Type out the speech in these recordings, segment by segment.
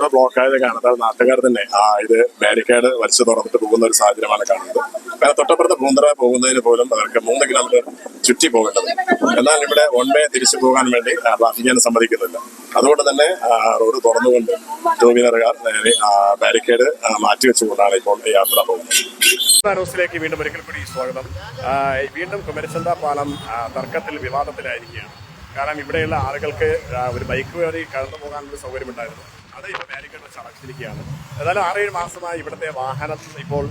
Road block ആയത് നാട്ടുകാർ തന്നെ ആ ഇത് ബാരിക്കേഡ് വലിച്ചു തുറന്നിട്ട് പോകുന്ന ഒരു സാഹചര്യമാണ് കാണുന്നത്. കാരണം തൊട്ടപ്പുറത്ത് പൂന്തറ പോകുന്നതിന് പോലും അവർക്ക് മൂന്ന് കിലോമീറ്റർ ചുറ്റി പോകേണ്ടത്. എന്നാൽ ഇവിടെ വൺ വേ തിരിച്ചു പോകാൻ വേണ്ടി ട്രാഫിക്കിന് സമ്മതിക്കുന്നില്ല. അതുകൊണ്ട് തന്നെ റോഡ് തുറന്നുകൊണ്ട് ടൂ വീലറുകാർ ബാരിക്കേഡ് മാറ്റി മാറ്റിവെച്ചുകൊണ്ടാണ് ഇപ്പോൾ യാത്ര പോകുന്നത്. ന്യൂസിലേക്ക് വീണ്ടും ഒരിക്കൽ കൂടി സ്വാഗതം. വീണ്ടും കുമരച്ചന്ത പാലം തർക്കത്തിൽ വിവാദത്തിലായിരിക്കുകയാണ്. കാരണം ഇവിടെയുള്ള ആളുകൾക്ക് ഒരു ബൈക്ക് വഴി കടന്നു പോകാനുള്ള സൗകര്യമുണ്ടായിരുന്നു. അത് ഇപ്പോൾ ബാരിക്കേഡ് വെച്ച് അടച്ചിരിക്കുകയാണ്. ഏതായാലും ആറേഴ് മാസമായി ഇവിടുത്തെ വാഹനം ഇപ്പോൾ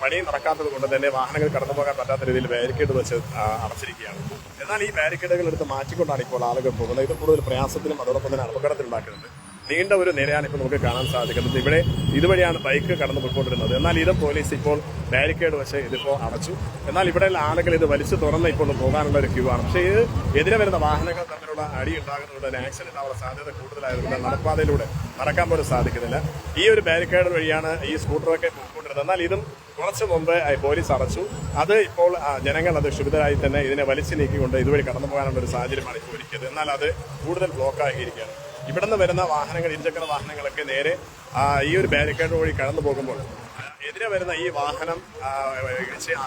പണി നടക്കാത്തത് കൊണ്ട് തന്നെ വാഹനങ്ങൾ കടന്നു പോകാൻ പറ്റാത്ത രീതിയിൽ ബാരിക്കേഡ് വെച്ച് അടച്ചിരിക്കുകയാണ്. എന്നാൽ ഈ ബാരിക്കേഡുകൾ എടുത്ത് മാറ്റിക്കൊണ്ടാണ് ഇപ്പോൾ ആളുകൾ പോകുന്നത്. ഇത് കൂടുതൽ പ്രയാസത്തിലും അതോടൊപ്പം തന്നെ അപകടത്തിലുണ്ടാക്കുന്നുണ്ട്. നീണ്ട ഒരു നിരയാണ് ഇപ്പോൾ നമുക്ക് കാണാൻ സാധിക്കുന്നത്. ഇവിടെ ഇതുവഴിയാണ് ബൈക്ക് കടന്നു പോയിക്കൊണ്ടിരുന്നത്. എന്നാൽ ഇതും പോലീസ് ഇപ്പോൾ ബാരിക്കേഡ് വശം ഇതിപ്പോൾ അടച്ചു. എന്നാൽ ഇവിടെ ആളുകൾ ഇത് വലിച്ചു തുറന്ന് ഇപ്പോൾ പോകാനുള്ള ഒരു ക്യൂ ആണ്. പക്ഷേ ഇത് എതിരെ വരുന്ന വാഹനങ്ങൾ തമ്മിലുള്ള അടി ഉണ്ടാകുന്നതുകൊണ്ട് തന്നെ ആക്സിഡന്റ് ആവാനുള്ള സാധ്യത കൂടുതലായതുകൊണ്ട് നടപ്പാതയിലൂടെ നടക്കാൻ പോലും സാധിക്കുന്നില്ല. ഈ ഒരു ബാരിക്കേഡ് വഴിയാണ് ഈ സ്കൂട്ടറൊക്കെ പോയിക്കൊണ്ടിരുന്നത്. എന്നാൽ ഇതും കുറച്ച് മുമ്പ് പോലീസ് അടച്ചു. അത് ഇപ്പോൾ ജനങ്ങൾ അത് ക്ഷുഭിതരായി തന്നെ ഇതിനെ വലിച്ചു നീക്കിക്കൊണ്ട് ഇതുവഴി കടന്നു പോകാനുള്ള ഒരു സാഹചര്യമാണ് ഇപ്പോൾ ഒരുക്കിയത്. എന്നാൽ അത് കൂടുതൽ ബ്ലോക്ക് ആക്കിയിരിക്കുകയാണ് ഇവിടെ നിന്ന് വരുന്ന വാഹനങ്ങൾ ഇരുചക്ര വാഹനങ്ങളൊക്കെ നേരെ ഈ ഒരു ബാരിക്കേഡ് വഴി കടന്നു പോകുമ്പോൾ എതിരെ വരുന്ന ഈ വാഹനം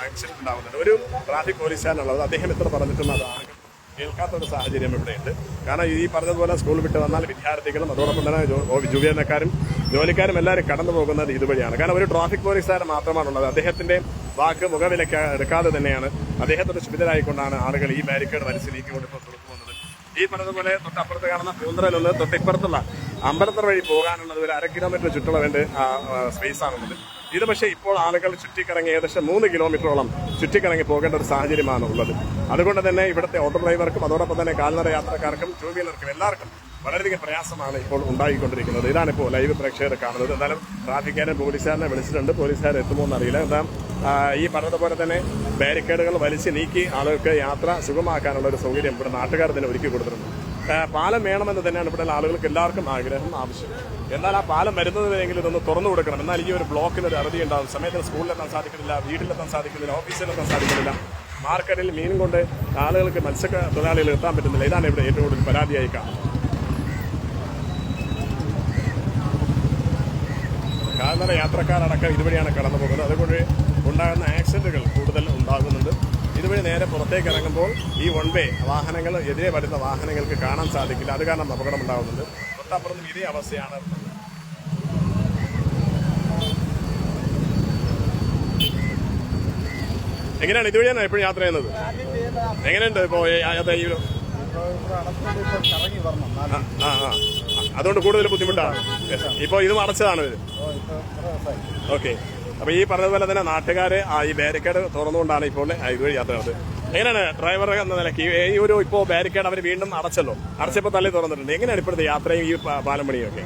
ആക്സിഡന്റ് ഉണ്ടാകുന്നുണ്ട് ഒരു ട്രാഫിക് പോലീസുകാരനുള്ളത് അദ്ദേഹം എത്ര പറഞ്ഞിട്ടും അത് കേൾക്കാത്ത ഒരു സാഹചര്യം ഇവിടെയുണ്ട്. കാരണം ഈ പറഞ്ഞതുപോലെ സ്കൂൾ വിട്ട് വന്നാൽ വിദ്യാർത്ഥികളും അതോടൊപ്പം തന്നെ ജീവനക്കാരും ജോലിക്കാരും എല്ലാവരും കടന്നു പോകുന്നത് ഇതുവഴിയാണ്. കാരണം ഒരു ട്രാഫിക് പോലീസുകാരൻ മാത്രമാണുള്ളത്. അദ്ദേഹത്തിന്റെ വാക്ക് മുഖവിലക്ക് എടുക്കാതെ തന്നെയാണ് അദ്ദേഹത്തോട് ക്ഷുഭിതരായിക്കൊണ്ടാണ് ആളുകൾ ഈ ബാരിക്കേഡ് വലിച്ചു നീക്കിക്കൊണ്ട് ഈ പറഞ്ഞതുപോലെ തൊട്ടപ്പുറത്ത് കാണുന്ന പൂന്തറയിലുള്ള തൊട്ടിപ്പുറത്തുള്ള അമ്പലത്തറ വഴി പോകാനുള്ളത് ഒരു അര കിലോമീറ്റർ ചുറ്റളവിന്റെ സ്പേസ് ആണുള്ളത്. ഇത് പക്ഷേ ഇപ്പോൾ ആളുകൾ ചുറ്റിക്കറങ്ങി ഏകദേശം മൂന്ന് കിലോമീറ്ററോളം ചുറ്റിക്കറങ്ങി പോകേണ്ട ഒരു സാഹചര്യമാണ് ഉള്ളത്. അതുകൊണ്ട് തന്നെ ഇവിടുത്തെ ഓട്ടോ ഡ്രൈവർക്കും അതോടൊപ്പം തന്നെ കാൽനട യാത്രക്കാർക്കും ടൂ വീലർക്കും എല്ലാവർക്കും വളരെയധികം പ്രയാസമാണ് ഇപ്പോൾ ഉണ്ടായിക്കൊണ്ടിരിക്കുന്നത്. ഇതാണ് ഇപ്പോൾ ലൈവ് പ്രേക്ഷകർ കാണുന്നത്. എന്തായാലും ട്രാഫിക്കാരെ പോലീസുകാരനെ വിളിച്ചിട്ടുണ്ട്. പോലീസുകാർ എത്തുമോ എന്നറിയില്ല. എന്താ ഈ പറഞ്ഞതുപോലെ തന്നെ ബാരിക്കേഡുകൾ വലിച്ചു നീക്കി ആളുകൾക്ക് യാത്ര സുഗമാക്കാനുള്ള ഒരു സൗകര്യം ഇവിടെ നാട്ടുകാർ തന്നെ ഒരുക്കി കൊടുത്തിട്ടുണ്ട്. പാലം വേണമെന്ന് തന്നെയാണ് ഇവിടെ ആളുകൾക്ക് എല്ലാവർക്കും ആഗ്രഹം ആവശ്യം. എന്നാൽ ആ പാലം വരുന്നത് വരെയെങ്കിലും ഇതൊന്ന് തുറന്നു കൊടുക്കണം. എന്നാൽ ഈ ഒരു ബ്ലോക്കിന് ഒരു അറുതി ഉണ്ടാകും സമയത്തിന് സ്കൂളിലെത്താൻ സാധിക്കുന്നില്ല വീട്ടിലെത്താൻ സാധിക്കുന്നില്ല ഓഫീസിലെത്താൻ സാധിക്കുന്നില്ല. മാർക്കറ്റിൽ മീൻ കൊണ്ട് ആളുകൾക്ക് മത്സ്യ തൊഴിലാളികൾ എത്താൻ പറ്റുന്നില്ല. ഇതാണ് ഇവിടെ ഏറ്റവും കൂടുതൽ പരാതിയായി കാണുന്നത്. കാൽനട യാത്രക്കാരടക്കം ഇതുവഴിയാണ് കടന്നു പോകുന്നത്. അതുകൊണ്ട് ഉണ്ടാകുന്ന ആക്സിഡന്റുകൾ കൂടുതൽ ഉണ്ടാകുന്നുണ്ട്. ഇതുവഴി നേരെ പുറത്തേക്ക് ഇറങ്ങുമ്പോൾ ഈ വൺ വേ വാഹനങ്ങൾ എതിരെ വരുന്ന വാഹനങ്ങൾക്ക് കാണാൻ സാധിക്കില്ല. അത് കാരണം അപകടം ഉണ്ടാകുന്നുണ്ട്. തൊട്ടപ്പുറത്തും ഇതേ അവസ്ഥയാണ്. എങ്ങനെയാണ് ഇതുവഴിയാണ് എപ്പോഴും യാത്ര ചെയ്യുന്നത്? എങ്ങനെയുണ്ട് ഇപ്പോ യാത്ര ആ, ആ. അതുകൊണ്ട് കൂടുതൽ ബുദ്ധിമുട്ടാണ്. ഇപ്പോൾ ഇത് അടച്ചതാണ് ഇത് ഓക്കെ. അപ്പൊ ഈ പറഞ്ഞതുപോലെ തന്നെ നാട്ടുകാര് ഈ ബാരിക്കേഡ് തുറന്നുകൊണ്ടാണ് ഇപ്പോൾ ഇതുവഴി യാത്ര നടത്തുന്നത് എങ്ങനെയാണ് ഡ്രൈവർ എന്ന നിലയ്ക്ക് ഈ- ഒരു ഇപ്പോൾ ബാരിക്കേഡ് അവർ വീണ്ടും അടച്ചല്ലോ? അടച്ചപ്പോൾ തള്ളി തുറന്നിട്ടുണ്ട്. എങ്ങനെയാണ് ഇപ്പോഴത്തെ യാത്രയും ഈ പാലം പണിയും ഒക്കെ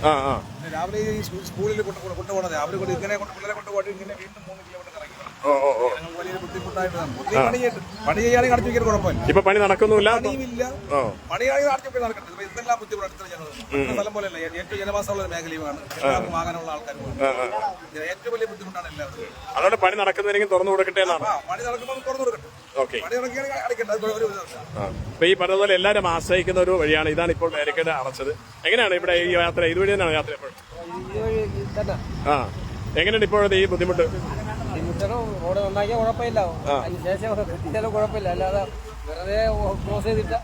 ആ ആ. രാവിലെ ഈ സ്കൂ- സ്കൂളിൽ കൊണ്ട് കൊണ്ടുപോകണത് അവർ ഇങ്ങനെ കൊണ്ട് പിള്ളേരെ കൊണ്ടുപോയിട്ട് ഇങ്ങനെ വീണ്ടും മൂന്ന് കിലോമീറ്റർ ഓ ഓ ഓ. പണി ചെയ്യുകയാണെങ്കിൽ അടച്ചു കുഴപ്പമില്ല. ഇപ്പൊ പണി നടക്കുന്നില്ല പണിയുമില്ല. പണിയാണെങ്കിൽ അടച്ചു നടക്കട്ടെ. ഇതെല്ലാം ബുദ്ധിമുട്ട് സ്ഥലം പോലെയല്ല. ഏറ്റവും ജനവാസമുള്ള ഒരു മേഖലയുമാണ്. എല്ലാവർക്കും വാങ്ങാനുള്ള ഏറ്റവും വലിയ ബുദ്ധിമുട്ടാണ് എല്ലാവർക്കും അതുകൊണ്ട് പണി നടക്കുന്നില്ലെങ്കിൽ തുറന്നു കൊടുക്കട്ടെ എന്നാണ്. പണി നടക്കുമ്പോൾ തുറന്നു കൊടുക്കട്ടെ. അപ്പൊ ഈ പറഞ്ഞതുപോലെ എല്ലാരും ആശ്രയിക്കുന്ന ഒരു വഴിയാണ്. ഇതാണ് ഇപ്പോൾ ഡയറക്റ്റ് അടച്ചത്. എങ്ങനെയാണ് ഇവിടെ ഈ യാത്ര? ഇതുവഴി തന്നെയാണ് യാത്ര ഇപ്പോൾ ആ. എങ്ങനെയാണ് ഇപ്പോഴത്തെ ഈ ബുദ്ധിമുട്ട്? റോഡ് നന്നാക്കിയാൽ കുഴപ്പമില്ല. അതിനുശേഷം എത്തിച്ചാലും കുഴപ്പമില്ല. അല്ലാതെ വെറുതെ ക്ലോസ് ചെയ്തിട്ട്.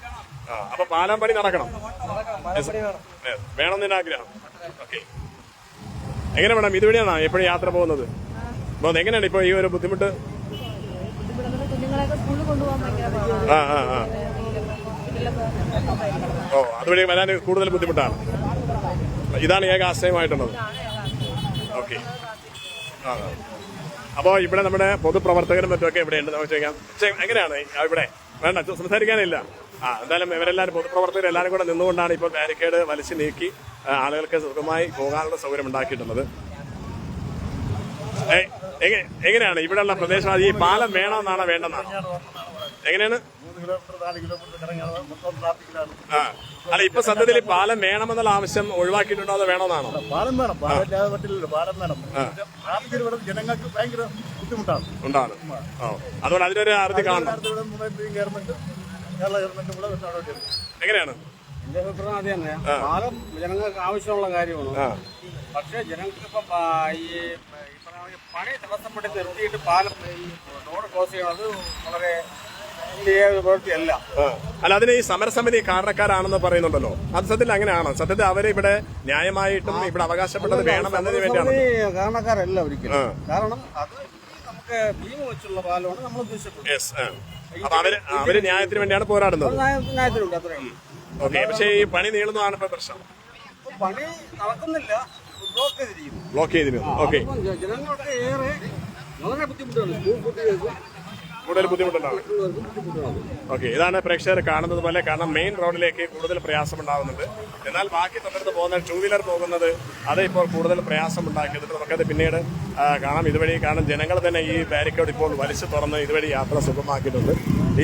ആ അപ്പൊ പാലം പണി നടക്കണം. വേണം. വേണമെന്ന് ആഗ്രഹം. എങ്ങനെ വേണം ഇതുവഴിയാണോ? എപ്പോഴും യാത്ര പോകുന്നത്? അപ്പൊ എങ്ങനെയാണ് ഇപ്പൊ ഈ ഒരു ബുദ്ധിമുട്ട്? ആ ആ ആ. ഓ അതുവഴി വരാൻ കൂടുതൽ ബുദ്ധിമുട്ടാണ്. ഇതാണ് ഏക ആശ്രയമായിട്ടുള്ളത്. ഓക്കെ ആ. അപ്പോൾ ഇവിടെ നമ്മുടെ പൊതുപ്രവർത്തകരും മറ്റുമൊക്കെ ഇവിടെ ഉണ്ട് നമുക്ക് ചോദിക്കാം. എങ്ങനെയാണ്? ഇവിടെ. വേണ്ട സംസാരിക്കാനില്ല. ആ എന്തായാലും ഇവരെല്ലാവരും പൊതുപ്രവർത്തകർ എല്ലാവരും കൂടെ നിന്നുകൊണ്ടാണ് ഇപ്പോൾ ബാരിക്കേഡ് വലിച്ചു നീക്കി ആളുകൾക്ക് സുഖമായി പോകാനുള്ള സൗകര്യം ഉണ്ടാക്കിയിട്ടുള്ളത്. എങ്ങനെയാണ്? ഇവിടെയുള്ള പ്രദേശം ഈ പാലം വേണമെന്നാണോ വേണ്ടെന്നാണോ? എങ്ങനെയാണ്? ആ. അല്ല ഇപ്പൊ സത്യത്തിൽ പാലം വേണമെന്നുള്ള ആവശ്യം ഒഴിവാക്കിയിട്ടുണ്ടോ അതോ വേണമെന്നാണോ? പാലം വേണം. പാലം പറ്റില്ലല്ലോ. പാലം വേണം. ട്രാഫിക്കിൽ ഇവിടെ ജനങ്ങൾക്ക് ഭയങ്കര ബുദ്ധിമുട്ടാണ്. ഉണ്ടാണ്. അതുകൊണ്ട് അതിനൊരു അറുതി കാണണം. ഗവൺമെന്റ് കേരള ഗവൺമെന്റ് കൂടെ എങ്ങനെയാണ്? എന്റെ അഭിപ്രായം അത് തന്നെ പാലം ജനങ്ങൾക്ക് ആവശ്യമുള്ള കാര്യമാണ്. പക്ഷെ ജനങ്ങൾക്ക് ഇപ്പം ഈ പോലെ പണി തടസ്സപ്പെട്ട് നിർത്തിയിട്ട് പാലം ഈ റോഡ് ക്രോസ് അത് വളരെ പ്രവൃത്തിയല്ല. അല്ല അതിന് ഈ സമരസമിതി കാരണക്കാരാണെന്ന് പറയുന്നുണ്ടല്ലോ. അത് സത്യത്തിൽ അങ്ങനെയാണ്? സത്യത്തിൽ അവരെ ഇവിടെ ന്യായമായിട്ടും ഇവിടെ അവകാശപ്പെട്ടത് വേണം എന്നതിന് വേണ്ടിയാണ്? കാരണക്കാരല്ല ഒരിക്കലും. കാരണം അത് നമുക്ക് ഭീമ വെച്ചുള്ള പാലമാണ് നമ്മൾ യെസ് അപ്പൊ അവർ അവർ ന്യായത്തിന് വേണ്ടിയാണ് പോരാടുന്നത്. ന്യായത്തിലുണ്ട് അത്രയും ഓക്കെ പക്ഷേ ഈ പണി നീളുന്നതാണ് ഇപ്പൊ പ്രശ്നം. പണി നടക്കുന്നില്ല ബ്ലോക്ക് ചെയ്തിരിക്കുന്നു. ബ്ലോക്ക് ചെയ്തിരുന്നു ഓക്കെ ജനങ്ങൾക്ക് ഏറെ വളരെ ബുദ്ധിമുട്ടാണ്. സ്കൂൾ കുട്ടികൾക്ക് കൂടുതൽ ബുദ്ധിമുട്ടുണ്ടാവും. ഓക്കെ ഇതാണ് പ്രേക്ഷകർ കാണുന്നത് പോലെ. കാരണം മെയിൻ റോഡിലേക്ക് കൂടുതൽ പ്രയാസം ഉണ്ടാകുന്നുണ്ട് എന്നാൽ ബാക്കി തൊട്ടടുത്ത് പോകുന്ന ടൂ വീലർ പോകുന്നത് അത് ഇപ്പോൾ കൂടുതൽ പ്രയാസം ഉണ്ടാക്കിയിട്ടുണ്ട് നമുക്കത് പിന്നീട് കാണാം. ഇതുവഴി കാണാം ജനങ്ങൾ തന്നെ ഈ ബാരിക്കേഡ് ഇപ്പോൾ വലിച്ചു തുറന്ന് ഇതുവഴി യാത്ര സുഗമമാക്കിയിട്ടുണ്ട്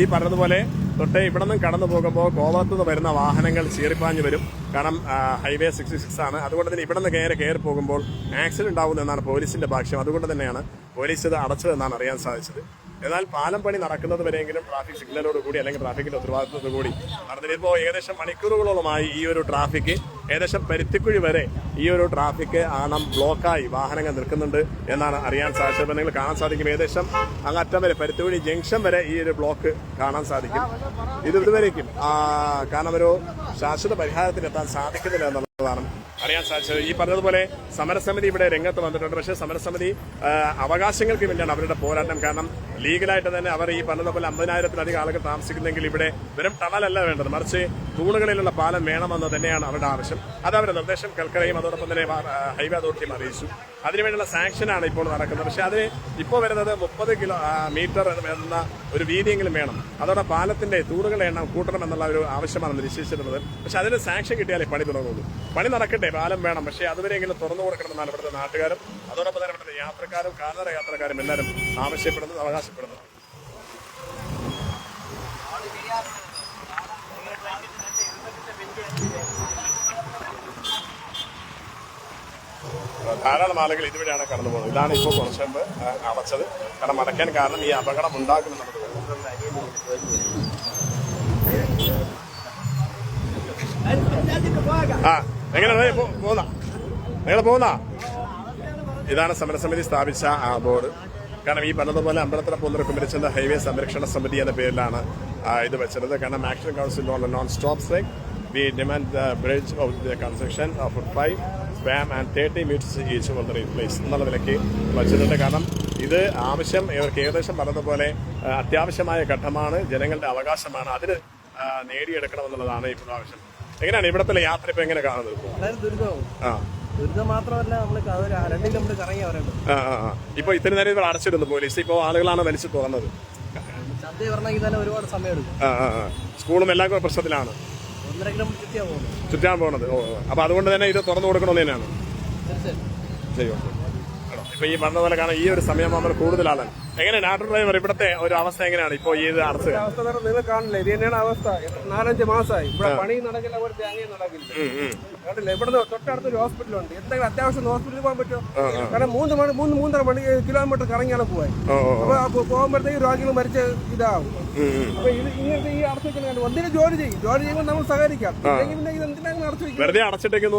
ഈ പറഞ്ഞതുപോലെ തൊട്ടേ ഇവിടെ നിന്നും കടന്നു പോകുമ്പോൾ കോവളത്ത് നിന്ന് വരുന്ന വാഹനങ്ങൾ ചീറിപ്പാഞ്ഞു വരും. കാരണം ഹൈവേ സിക്സ്റ്റി സിക്സ് ആണ്. അതുകൊണ്ട് തന്നെ ഇവിടെ നിന്ന് കയറി കയറി പോകുമ്പോൾ ആക്സിഡന്റ് ഉണ്ടാവുന്നു എന്നാണ് പോലീസിന്റെ ഭാഷ്യം. അതുകൊണ്ട് തന്നെയാണ് പോലീസ് ഇത് അടച്ചതെന്നാണ് അറിയാൻ സാധിച്ചത്. എന്നാൽ പാലം പണി നടക്കുന്നത് വരെയെങ്കിലും ട്രാഫിക് സിഗ്നലോട് കൂടി അല്ലെങ്കിൽ ട്രാഫിക്കിന്റെ ഉത്തരവാദിത്വത്തോടു കൂടി നടന്നിപ്പോൾ ഏകദേശം മണിക്കൂറുകളോളമായി ഈ ഒരു ട്രാഫിക് ഏകദേശം പരുത്തിക്കുഴി വരെ ഈ ഒരു ട്രാഫിക് ആണം ബ്ലോക്കായി വാഹനങ്ങൾ നിൽക്കുന്നുണ്ട് എന്നാണ് അറിയാൻ സാധിച്ചത്. നിങ്ങൾ കാണാൻ സാധിക്കും ഏകദേശം അങ്ങറ്റം വരെ പരുത്തിക്കുഴി ജംഗ്ഷൻ വരെ ഈ ഒരു ബ്ലോക്ക് കാണാൻ സാധിക്കും. ഇത് ഇതുവരേക്കും കാരണം ഒരു ശാശ്വത പരിഹാരത്തിനെത്താൻ സാധിക്കുന്നില്ല എന്നുള്ളതാണ് അറിയാൻ സാധിച്ചത്. ഈ പറഞ്ഞതുപോലെ സമരസമിതി ഇവിടെ രംഗത്ത് വന്നിട്ടുണ്ട്. പക്ഷേ സമരസമിതി അവകാശങ്ങൾക്ക് വേണ്ടിയാണ് അവരുടെ പോരാട്ടം. കാരണം ലീഗലായിട്ട് തന്നെ അവർ ഈ പറഞ്ഞതുപോലെ അമ്പതിനായിരത്തിലധികം ആളുകൾ താമസിക്കുന്നെങ്കിൽ ഇവിടെ വെറും ടണലല്ല വേണ്ടത്. മറിച്ച് തൂണുകളിലുള്ള പാലം വേണമെന്ന് തന്നെയാണ് അവരുടെ ആവശ്യം. അത് അവരുടെ നിർദ്ദേശം കൽക്കരയും അതോടൊപ്പം തന്നെ ഹൈവേ അതോറിറ്റിയും അറിയിച്ചു. അതിനുവേണ്ടിയുള്ള സാങ്ഷനാണ് ഇപ്പോൾ നടക്കുന്നത്. പക്ഷേ അതിന് ഇപ്പോൾ വരുന്നത് മുപ്പത് കിലോ മീറ്റർ എന്ന ഒരു വീതിയെങ്കിലും വേണം. അതോടെ പാലത്തിന്റെ തൂണുകളുടെ എണ്ണം കൂട്ടണം എന്നുള്ള ഒരു ആവശ്യമാണ് നിശ്ചയിച്ചിട്ടുള്ളത് പക്ഷെ അതിന് സാങ്ഷൻ കിട്ടിയാലേ പണി തുടങ്ങുള്ളൂ. പണി നടക്കട്ടെ പാലം വേണം. പക്ഷേ അതുവരെയെങ്കിലും തുറന്നു കൊടുക്കണമെന്നാണ് ഇവിടുത്തെ നാട്ടുകാരും അതോടൊപ്പം തന്നെ ഇവിടുത്തെ യാത്രക്കാരും കാൽനട യാത്രക്കാരും എല്ലാവരും ആവശ്യപ്പെടുന്നത് അവകാശപ്പെടുന്നത്. ധാരാളം ആളുകൾ ഇതുവഴിയാണ് കടന്നു പോകുന്നത്. ഇതാണ് ഇപ്പോൾ കുറച്ച് മുമ്പ് അടച്ചത്. കാരണം അടയ്ക്കാൻ കാരണം ഈ അപകടം ഉണ്ടാക്കുമെന്നുള്ളത് ആ. എങ്ങനെയാണ് പോകുന്ന നിങ്ങൾ പോകുന്ന ഇതാണ് സമരസമിതി സ്ഥാപിച്ച ആ ബോർഡ്. കാരണം ഈ പറഞ്ഞതുപോലെ അമ്പലത്തിലെ പോകുന്ന കുമരിച്ചന്ത ഹൈവേ സംരക്ഷണ സമിതി എന്ന പേരിലാണ് ഇത് വെച്ചത് കാരണം action council on non stop strike we demand the bridge of the construction of five span and thirty meters each the replace എന്നുള്ള നിലയ്ക്ക് വച്ചിട്ടുണ്ട്. കാരണം ഇത് ആവശ്യം ഇവർക്ക് ഏകദേശം പറഞ്ഞതുപോലെ അത്യാവശ്യമായ ഘട്ടമാണ്. ജനങ്ങളുടെ അവകാശമാണ്. അതിന് നേടിയെടുക്കണമെന്നുള്ളതാണ് ഇപ്പോൾ ആവശ്യം എങ്ങനെയാണ് ഇവിടത്തെ യാത്ര ഇപ്പൊ എങ്ങനെ കാണുന്നത്? വളരെ ദുരിതവും. ആ. ദുരിതം മാത്രമല്ല നമ്മൾ നമ്മൾ കറങ്ങി ആ, ആ, ആ. ഇപ്പൊ ഇത്തിരി നേരം ഇവിടെ അടച്ചിരുന്നു പോലീസ്. ഇപ്പൊ ആളുകളാണ് വലിച്ചു തുറന്നത്. ചന്ത വരണമെങ്കിൽ തന്നെ ഒരുപാട് സമയം എടുക്കും. ആ, ആ, ആ. സ്കൂളും എല്ലാം കൂടെ പ്രശ്നത്തിലാണ്. ഒന്നര കിലോമീറ്റർ ചുറ്റിയാ പോകുന്നത്. ചുറ്റാൻ പോകുന്നത് ഓ ഓ. അപ്പൊ അതുകൊണ്ട് തന്നെ ഇത് തുറന്നു കൊടുക്കണമെന്ന് തന്നെയാണ്. ശരി? ഇപ്പൊ ഈ പറഞ്ഞ പോലെ കാണാൻ ഈ ഒരു സമയം കൂടുതൽ ആളാണ്. എങ്ങനെ നാട്ടു ഡ്രൈവർ ഇവിടത്തെ ഒരു അവസ്ഥ എങ്ങനെയാണ്? ഇപ്പൊ ഈ ഇത് അടച്ച്. അവസ്ഥ നിങ്ങൾ കാണില്ല ഇത് തന്നെയാണ് അവസ്ഥ. നാലഞ്ച് മാസമായി ഇവിടെ പണി നടക്കില്ല ഒരു തേങ്ങയും നടക്കില്ല. കണ്ടില്ല? ഇവിടുന്ന് തൊട്ടടുത്ത് ഒരു ഹോസ്പിറ്റലുണ്ട് എന്തെങ്കിലും അത്യാവശ്യം ഹോസ്പിറ്റലിൽ പോകാൻ പറ്റുമോ? കാരണം മൂന്ന് മണി മൂന്ന് മൂന്നര മണി കിലോമീറ്റർ കറങ്ങിയാണ് ഓ അപ്പൊ പോകുമ്പോഴത്തേക്ക് രോഗികൾ മരിച്ച് ഇതാവും. അപ്പൊ ഇത് ഇങ്ങനത്തെ ഈ അടച്ചു വെക്കുന്ന ഒന്നിനും ജോലി ചെയ്യും. ജോലി ചെയ്യുമ്പോൾ നമ്മൾ സഹകരിക്കാം. അല്ലെങ്കിൽ പിന്നെ ഇത് എന്തിനാണ് അടച്ചു വെക്കുന്നത്? വെറുതെ അടച്ചിട്ടേക്കുന്നു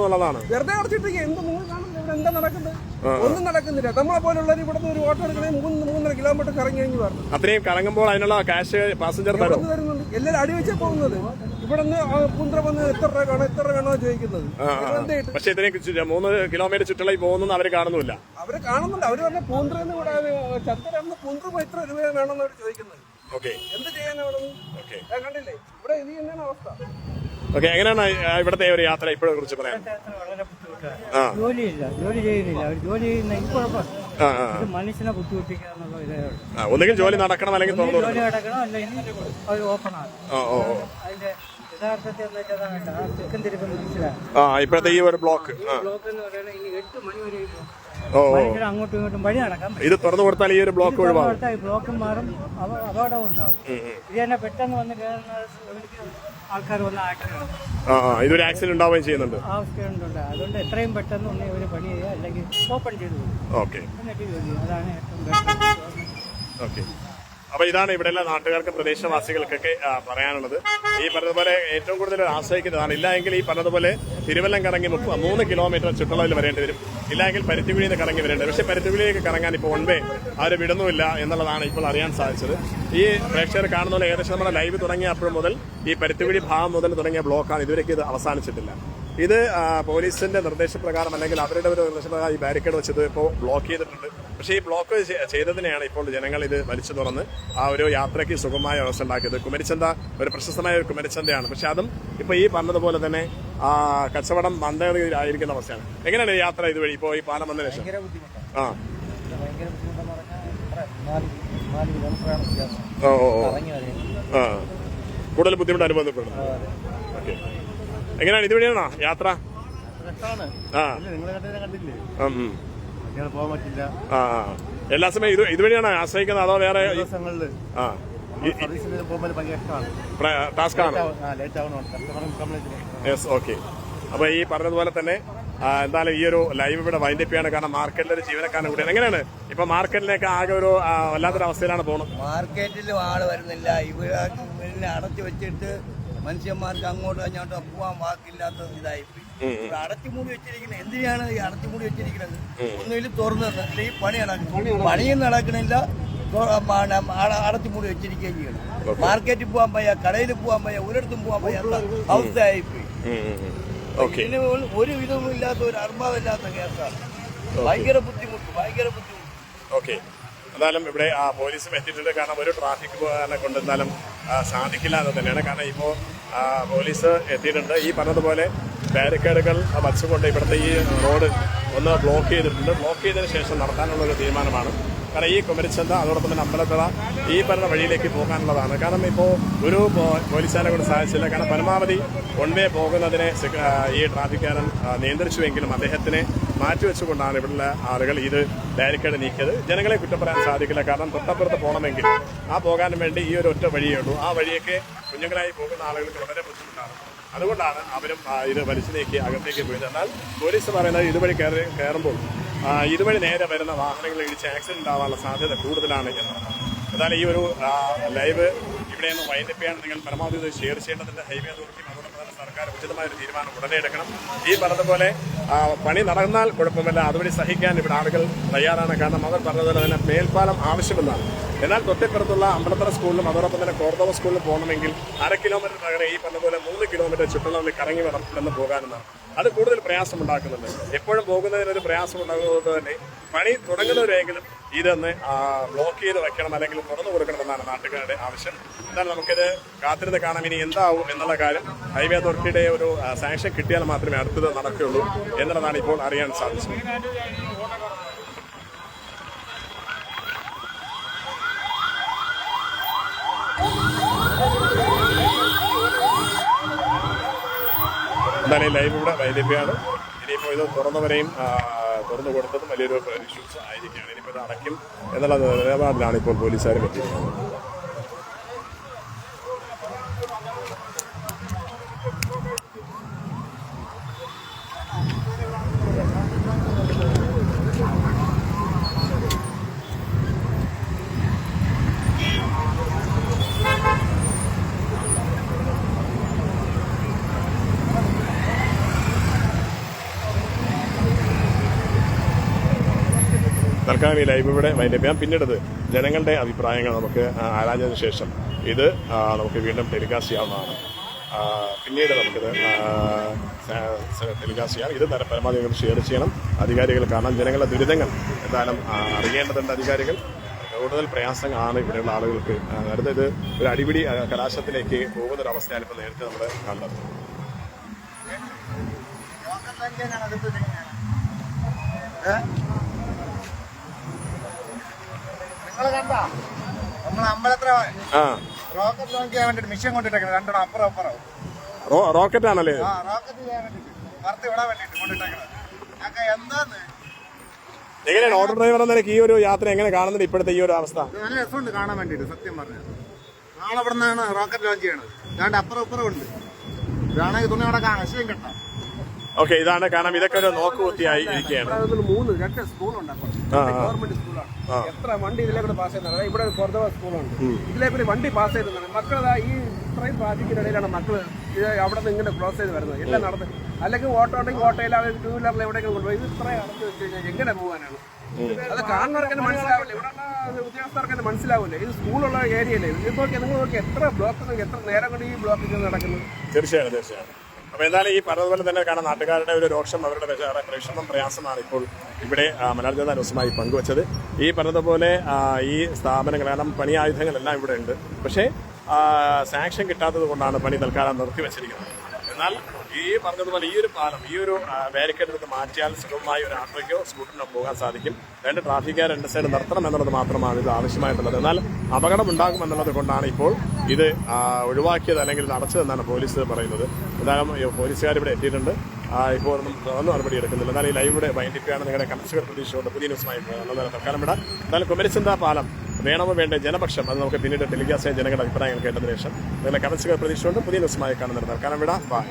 വെറുതെ അടച്ചിട്ടേക്ക് എന്ത് നിങ്ങൾ കാണുന്നില്ല. ഇവിടെ എന്താ നടക്കുന്നത്? ഒന്നും നടക്കുന്നില്ല. നമ്മളെ പോലുള്ളവർ ഇവിടുന്ന് ഒരു ഓട്ടോ എടുക്കണേ മൂന്ന് മൂന്നര കിലോമീറ്റർ കറങ്ങി കഴിഞ്ഞ് പറഞ്ഞു അത്രയും കറങ്ങുമ്പോൾ അതിനുള്ള കാശ് പാസഞ്ചർ തരുന്നുണ്ട്? എല്ലാവരും അടിവെച്ചാ പോകുന്നത്. ഇവിടെ നിന്ന് വന്ന് എത്ര രൂപ വേണോ എത്ര രൂപ വേണോ ചോദിക്കുന്നത്. പക്ഷേ ഇത്രയും മൂന്ന് കിലോമീറ്റർ ചുറ്റളായി പോകുന്നു അവർ കാണുന്നില്ല അവർ കാണുന്നുണ്ട്. അവർ പറഞ്ഞ പൂന്തറന്ന് കൂടെ ചത്തരാന്ന് പൂന്തറ എത്ര രൂപ വേണമെന്ന് അവർ ചോദിക്കുന്നത്. ഓക്കെ. എന്ത് ചെയ്യാനാണ് ഓക്കെ. കണ്ടില്ലേ? ഇവിടെ ഇത് തന്നെയാണ് അവസ്ഥ. ഓക്കെ എങ്ങനെയാണ് ഇവിടുത്തെ ഒരു യാത്ര ഇപ്പോഴെ കുറിച്ച് പറയാൻ? വളരെ ജോലിയില്ല ജോലി ചെയ്യുന്നില്ല. അവർ ജോലി ചെയ്യുന്ന ഈ കുഴപ്പം ആ ആ. ഇത് മനുഷ്യനെ ബുദ്ധിമുട്ടിക്കുക എന്നുള്ള ഇതേ ഉള്ളൂ. ആ, ഒന്നുകിൽ ജോലി നടക്കണം അല്ലെങ്കിൽ തുറന്നു ജോലി കൊടുക്കണം. കിടക്കണം അല്ലെങ്കിൽ അവർ ആണ്. ഓ ഓ ഓ. അതിന്റെ യഥാർത്ഥത്തിൽ വെച്ചാൽ ആ തിരുപ്പം ഇപ്പോഴത്തെ ഈ ഒരു ബ്ലോക്ക് ആ ബ്ലോക്ക് എന്ന് പറയുന്നത് ഇനി എട്ട് മണി വരെ ഈ ബ്ലോക്ക്. ഓ ഓ. മനുഷ്യന് അങ്ങോട്ടും ഇങ്ങോട്ടും വഴി നടക്കാൻ പറ്റും ഇത് തുറന്നു കൊടുത്താൽ ഈ ഒരു ബ്ലോക്ക് ഒഴിവാകും. ഈ ബ്ലോക്കും മാറും അപ- അപകടവും ഇത് തന്നെ പെട്ടെന്ന് വന്ന് കയറുന്ന ആൾക്കാർ വന്ന് ആക്സിഡന്റ് ആ ആ ഇതൊരു ആക്സിഡന്റ് ഉണ്ടാവുകയും ചെയ്യുന്നുണ്ട്. ആക്സിഡന്റ് അതുകൊണ്ട് എത്രയും പെട്ടെന്ന് ഒന്ന് ഇവർ പണി ചെയ്യുക അല്ലെങ്കിൽ ഓപ്പൺ ചെയ്തു ഓക്കെ എന്നിട്ട് ജോലി അതാണ് ഏറ്റവും ഓക്കെ അപ്പൊ ഇതാണ് ഇവിടെയുള്ള നാട്ടുകാർക്കും പ്രദേശവാസികൾക്കൊക്കെ പറയാനുള്ളത്. ഈ പറഞ്ഞതുപോലെ ഏറ്റവും കൂടുതൽ ആശ്രയിക്കുന്നതാണ്. ഇല്ല എങ്കിൽ ഈ പറഞ്ഞതുപോലെ തിരുവല്ലം കറങ്ങി മൂന്ന് കിലോമീറ്റർ ചുറ്റളവിൽ വരേണ്ടി വരും. ഇല്ല എങ്കിൽ പരുത്തിക്കുഴിയിൽ നിന്ന് കറങ്ങി വരേണ്ടത് പക്ഷേ പരുത്തിക്കുഴിയിലേക്ക് കറങ്ങാൻ ഇപ്പോൾ ഒൺവേ അവർ വിടുന്നുമില്ല എന്നുള്ളതാണ് ഇപ്പോൾ അറിയാൻ സാധിച്ചത്. ഈ പ്രേക്ഷകർ കാണുന്ന പോലെ ഏകദേശം നമ്മുടെ ലൈവ് തുടങ്ങിയപ്പോൾ മുതൽ ഈ പരുത്തിക്കുഴി ഭാഗം മുതൽ തുടങ്ങിയ ബ്ലോക്കാണ് ഇതുവരേക്ക് ഇത് അവസാനിച്ചിട്ടില്ല. ഇത് പോലീസിന്റെ നിർദ്ദേശപ്രകാരം അല്ലെങ്കിൽ അവരുടെ ഒരു നിർദ്ദേശപ്രകാരം ഈ ബാരിക്കേഡ് വെച്ചത് ഇപ്പോൾ ബ്ലോക്ക് ചെയ്തിട്ടുണ്ട്. പക്ഷേ ഈ ബ്ലോക്ക് ചെയ്തതിനെയാണ് ഇപ്പോൾ ജനങ്ങൾ ഇത് വലിച്ചു തുറന്ന് ആ ഒരു യാത്രയ്ക്ക് സുഖമായ അവസ്ഥ ഉണ്ടാക്കിയത്. കുമരിച്ചന്ത ഒരു പ്രശസ്തമായ ഒരു കുമരിച്ചന്തയാണ്. പക്ഷെ അതും ഇപ്പൊ ഈ പറഞ്ഞതുപോലെ തന്നെ ആ കച്ചവടം മന്ദഗതിയിലായിരിക്കുന്ന അവസ്ഥയാണ്. എങ്ങനെയാണ് യാത്ര ഇതുവഴി? ഇപ്പോ ഈ പാലം വന്നതിന് ശേഷം. ആ. ഓ ഓ ആ. കൂടുതൽ ബുദ്ധിമുട്ട് അനുഭവപ്പെടുന്നു. ഓക്കെ. എങ്ങനെയാണ് ഇതുവഴിയാണോ യാത്ര? ആ. പോകാൻ പറ്റില്ല. ആ. എല്ലാ സമയം ഇത് ഇതുവഴിയാണ് ആശ്രയിക്കുന്നത് അതോ വേറെ ദിവസങ്ങളിൽ ആ. സർവീസിന് പോകുമ്പോൾ ഭയങ്കര ഇഷ്ടമാണ്. ടാസ്ക് ആണ് ആ ലേറ്റ് ആവണം യെസ് ഓക്കെ അപ്പൊ ഈ പറഞ്ഞതുപോലെ തന്നെ എന്തായാലും ഈ ഒരു ലൈവ് ഇവിടെ വൈൻഡപ്പ് ചെയ്യാണ്. കാരണം മാർക്കറ്റിൽ ഒരു ജീവനക്കാരൻ കൂടിയാണ്. എങ്ങനെയാണ്? ഇപ്പൊ മാർക്കറ്റിലേക്ക് ആകെ ഒരു വല്ലാത്തൊരു അവസ്ഥയിലാണ് പോകുന്നത്. മാർക്കറ്റിലും ആൾ വരുന്നില്ല. ഇവിടെ ഇവിടെ അടച്ചു വെച്ചിട്ട് മനുഷ്യന്മാർക്ക് അങ്ങോട്ടും അങ്ങോട്ടും പോവാൻ വാക്കില്ലാത്ത ഇതായി. പോയി. ഇവിടെ അടച്ചു മൂടി വെച്ചിരിക്കുന്നത് എന്തിനാണ് ഈ അടച്ചുമൂടി വെച്ചിരിക്കുന്നത്? ഒന്നുകിലും തുറന്നു ഈ പണി നടക്കും. പണിയും നടക്കണില്ല. തൊ- മ- അട- അടച്ചു മൂടി വെച്ചിരിക്കുകയും ചെയ്യണം. മാർക്കറ്റിൽ പോകാൻ പയ്യ കടയിൽ പോകാൻ പയ്യ ഒരിടത്തും പോകാൻ വയ്യാത്ത അവസ്ഥയായി പോയി ഓക്കെ. ഇതിന് ഒരു- വിധവും ഇല്ലാത്ത ഒരു അർമാവില്ലാത്ത കേസാണ്. ഭയങ്കര ബുദ്ധിമുട്ട് ഭയങ്കര ബുദ്ധിമുട്ട്. ഓക്കെ. എന്നാലും ഇവിടെ ആ പോലീസും എത്തിയിട്ടുണ്ട്. കാരണം ഒരു ട്രാഫിക് പോകാനെ കൊണ്ട് എന്തായാലും ആ, സാധിക്കില്ല എന്ന് തന്നെയാണ്. കാരണം ഇപ്പോൾ പോലീസ് എത്തിയിട്ടുണ്ട്. ഈ പറഞ്ഞതുപോലെ ബാരിക്കേഡുകൾ വച്ചുകൊണ്ട് ഇവിടുത്തെ ഈ റോഡ് ഒന്ന് ബ്ലോക്ക് ചെയ്തിട്ടുണ്ട്. ബ്ലോക്ക് ചെയ്തതിന് ശേഷം നടത്താനുള്ള ഒരു തീരുമാനമാണ്. കാരണം ഈ കുമരിച്ചന്ത അതോടൊപ്പം തന്നെ അമ്പലത്തറ ഈ പറഞ്ഞ വഴിയിലേക്ക് പോകാനുള്ളതാണ്. കാരണം ഇപ്പോൾ ഒരു പോലീസുകാരെ കൊണ്ട് സാധിച്ചില്ല. കാരണം പരമാവധി വൺ വേ പോകുന്നതിനെ ഈ ട്രാഫിക്കാരൻ നിയന്ത്രിച്ചുവെങ്കിലും അദ്ദേഹത്തിനെ മാറ്റിവെച്ചുകൊണ്ടാണ് ഇവിടെ ആളുകൾ ഇത് ബാരിക്കേഡ് നീക്കിയത്. ജനങ്ങളെ കുറ്റം പറയാൻ സാധിക്കില്ല. കാരണം തൊട്ടപ്പുറത്ത് പോകണമെങ്കിൽ ആ പോകാൻ വേണ്ടി ഈ ഒരു ഒറ്റ വഴിയേ ഉള്ളൂ. ആ വഴിയൊക്കെ കുഞ്ഞുങ്ങളായി പോകുന്ന ആളുകൾക്ക് വളരെ ബുദ്ധിമുട്ടാണ്. അതുകൊണ്ടാണ് അവരും ഇത് വലിച്ചിലേക്ക് അകത്തേക്ക് പോയത്. എന്നാൽ പോലീസ് പറയുന്നത് ഇതുവഴി കയറി കയറുമ്പോൾ ഇതുവഴി നേരെ വരുന്ന വാഹനങ്ങൾ ഇടിച്ച് ആക്സിഡന്റ് ഉണ്ടാവാനുള്ള സാധ്യത കൂടുതലാണ് എന്നാണ് എന്നാൽ ഈ ഒരു ലൈവ് ഇവിടെ നിന്ന് വൈൻഡപ്പ് ചെയ്യാൻ നിങ്ങൾ പരമാവധി ഷെയർ ചെയ്യേണ്ടതിന്റെ ഹൈവേ അതോറിറ്റി സർക്കാർ ഉചിതമായ ഒരു തീരുമാനം ഉടനെ എടുക്കണം. ഈ പറഞ്ഞതുപോലെ പണി നടന്നാൽ കുഴപ്പമില്ല. അതുവഴി സഹിക്കാൻ ഇവിടെ ആളുകൾ തയ്യാറാണ്. കാരണം അവർ പറഞ്ഞതുപോലെ തന്നെ മേൽപ്പാലം ആവശ്യമെന്നാണ് എന്നാൽ തൊട്ടിപ്പുറത്തുള്ള അമ്പലത്തറ സ്കൂളിലും അതോടൊപ്പം തന്നെ കോർദോവ സ്കൂളിലും പോകണമെങ്കിൽ അര കിലോമീറ്റർ പകരം ഈ പറഞ്ഞതുപോലെ മൂന്ന് കിലോമീറ്റർ ചുറ്റളവിൽ കറങ്ങി നടന്ന് പോകാനെന്നാണ്. അത് കൂടുതൽ പ്രയാസമുണ്ടാക്കുന്നുണ്ട്. എപ്പോഴും പോകുന്നതിനൊരു പ്രയാസമുണ്ടാകുന്നത് തന്നെ പണി തുടങ്ങുന്നവരെങ്കിലും ഇതൊന്ന് ബ്ലോക്ക് ചെയ്ത് വെക്കണം അല്ലെങ്കിൽ തുറന്നു കൊടുക്കണമെന്നാണ് നാട്ടുകാരുടെ ആവശ്യം. എന്നാലും നമുക്കിത് കാത്തിരുന്ന് കാണാം. ഇനി എന്താവും എന്നുള്ള കാര്യം ഹൈവേ അതോറിറ്റിയുടെ ഒരു സാങ്ഷൻ കിട്ടിയാൽ മാത്രമേ അടുത്തത് നടക്കുകയുള്ളൂ എന്നുള്ളതാണ് ഇപ്പോൾ അറിയാൻ സാധിച്ചത്. എന്തായാലും ലൈവ് ഇവിടെ? വൈദ്യുതിയാണ് ഇനിയിപ്പോൾ ഇത് തുറന്നവരെയും തുറന്നു കൊടുത്തതും വലിയൊരു ഇഷ്യൂസ് ആയിരിക്കുകയാണ്. ഇനിയിപ്പോൾ ഇത് അടയ്ക്കും എന്നുള്ള നിലപാടിലാണ് ഇപ്പോൾ പോലീസുകാർ പറ്റിയിരിക്കുന്നത് തൽക്കാലം ലൈവ് ഇവിടെ വൈൻഡപ്പ് ചെയ്യാം. പിന്നീട് ജനങ്ങളുടെ അഭിപ്രായങ്ങൾ നമുക്ക് ആരാഞ്ഞതിന് ശേഷം. ഇത് നമുക്ക് വീണ്ടും ടെലികാസ്റ്റ് ചെയ്യാവുന്നതാണ്. പിന്നീട് നമുക്കിത് ടെലികാസ്റ്റ് ചെയ്യാം. ഇത് പര- പരമാവധി നിങ്ങൾ ഷെയർ ചെയ്യണം. അധികാരികൾ കാരണം ജനങ്ങളുടെ ദുരിതങ്ങൾ എന്തായാലും അറിയേണ്ടതുണ്ട് അധികാരികൾ. കൂടുതൽ പ്രയാസങ്ങളാണ് ഇവിടെയുള്ള ആളുകൾക്ക്. അടുത്ത ഇത് ഒരു അടിപിടി കലാശത്തിലേക്ക് പോകുന്നൊരവസ്ഥയാണ് ഇപ്പോൾ നേരത്തെ നമ്മൾ കണ്ടത്. നിങ്ങൾ ഞങ്ങൾക്ക് ആണല്ലേ എങ്ങനെയാണ് ഓട്ടോ ഡ്രൈവർ എന്ന നിലയ്ക്ക് ഈ ഒരു യാത്ര എങ്ങനെ കാണുന്നുണ്ട് ഇപ്പോഴത്തെ ഈ ഒരു അവസ്ഥ? നല്ല രസമുണ്ട് കാണാൻ വേണ്ടിയിട്ട് സത്യം പറഞ്ഞാൽ നാളെ ഇവിടെ നിന്നാണ് റോക്കറ്റ് ലോഞ്ച് ചെയ്യണത്. അപ്പുറം ഇപ്പുറം ഉണ്ട്. ഇതാണെങ്കിൽ തുണി അവിടെ കാണാം അശ്വം കെട്ടാം. ഓക്കെ ഇതാണ് കാരണം ഇതൊക്കെ ഒരു നോക്കുകുത്തിയായി ഇരിക്കുകയാണ്. മൂന്ന് രണ്ട് സ്കൂളുണ്ട് ഗവൺമെന്റ് സ്കൂളാണ് എത്ര വണ്ടി ഇതിലെ കൂടെ പാസ് ചെയ്യുന്നത് ഇവിടെ കൊറദവ സ്കൂളുണ്ട് ഇതിലെ കൂടി വണ്ടി പാസ് ചെയ്യുന്നതാണ്. മക്കളതാ ഈ ഇത്രയും ട്രാഫിക്കിന്റെ മക്കൾ ഇത് അവിടെ നിന്ന് ഇങ്ങനെ ക്ലോസ് ചെയ്ത് വരുന്നത്. എല്ലാം നടന്ന്. അല്ലെങ്കിൽ ഓട്ടോ ഉണ്ടെങ്കിൽ ഓട്ടോയിൽ അവർ ടൂ വീലറിൽ എവിടെയെങ്കിലും കൊണ്ടുപോയി. ഇത് ഇത്രയും അടച്ചു വെച്ച് കഴിഞ്ഞാൽ എങ്ങനെ പോകാനാണ്? അത് കാണുന്നവർക്ക് മനസ്സിലാവില്ല. ഇവിടെ ഉദ്യോഗസ്ഥർക്ക് മനസ്സിലാവില്ല. ഇത് സ്കൂളുള്ള ഏരിയയിലെ ഇത് നോക്കി നിങ്ങൾ നോക്കി എത്ര ബ്ലോക്ക് എത്ര നേരം കൊണ്ട് ഈ ബ്ലോക്കിൽ നടക്കുന്നത്? തീർച്ചയായും തീർച്ചയായും അപ്പൊ എന്തായാലും ഈ പറഞ്ഞതുപോലെ തന്നെ കാരണം നാട്ടുകാരുടെ ഒരു രോഷം അവരുടെ വിചാര- വിഷമം പ്രയാസമാണ് ഇപ്പോൾ ഇവിടെ മലയാള ജനത ന്യൂസുമായി പങ്കുവച്ചത്. ഈ പറഞ്ഞതുപോലെ ഈ സ്ഥാപനങ്ങൾ കാരണം പണി ആയുധങ്ങളെല്ലാം ഇവിടെ ഉണ്ട്. പക്ഷേ സാങ്ഷൻ കിട്ടാത്തത് കൊണ്ടാണ് പണി തൽക്കാലം നിർത്തിവെച്ചിരിക്കുന്നത്. എന്നാൽ ഈ പറഞ്ഞതുപോലെ ഈ ഒരു പാലം ഈ ഒരു ബാരിക്കേഡ് എടുത്ത് മാറ്റിയാൽ സുഗമമായി ഒരു ആട്ടോയ്ക്കോ സ്കൂട്ടറിനോ പോകാൻ സാധിക്കും. രണ്ട് ട്രാഫിക്കാർ രണ്ട് സൈഡ് നിർത്തണം എന്നുള്ളത് മാത്രമാണ് ഇത് ആവശ്യമായിട്ടുള്ളത്. എന്നാൽ അപകടം ഉണ്ടാകുമെന്നുള്ളത് കൊണ്ടാണ് ഇപ്പോൾ ഇത് ഒഴിവാക്കിയത് അല്ലെങ്കിൽ അടച്ചതെന്നാണ് പോലീസ് പറയുന്നത്. പോലീസുകാർ ഇവിടെ എത്തിയിട്ടുണ്ട്. ഇപ്പോൾ ഒന്നും നടപടി എടുക്കുന്നില്ല. എന്നാൽ ഈ ലൈവ് ഇവിടെ വൈകിട്ടാണ് നിങ്ങളുടെ കർഷകർ പ്രതീക്ഷയുണ്ട് പുതിയ ന്യൂസുമായി തൽക്കാലം വിടാം. എന്നാൽ കുമരിച്ചിന്ത പാലം വേണമോ വേണ്ട ജനപക്ഷം? അത് നമുക്ക് പിന്നീട് ടെലികാസ്റ്റ് ജനങ്ങളുടെ അഭിപ്രായങ്ങൾ കേട്ടതിനു ശേഷം. നിങ്ങളുടെ കർഷകർ പ്രതീക്ഷയുണ്ട് പുതിയ ന്യൂസുമായി കാണുന്നത് തൽക്കാലം വിടാം. ബൈ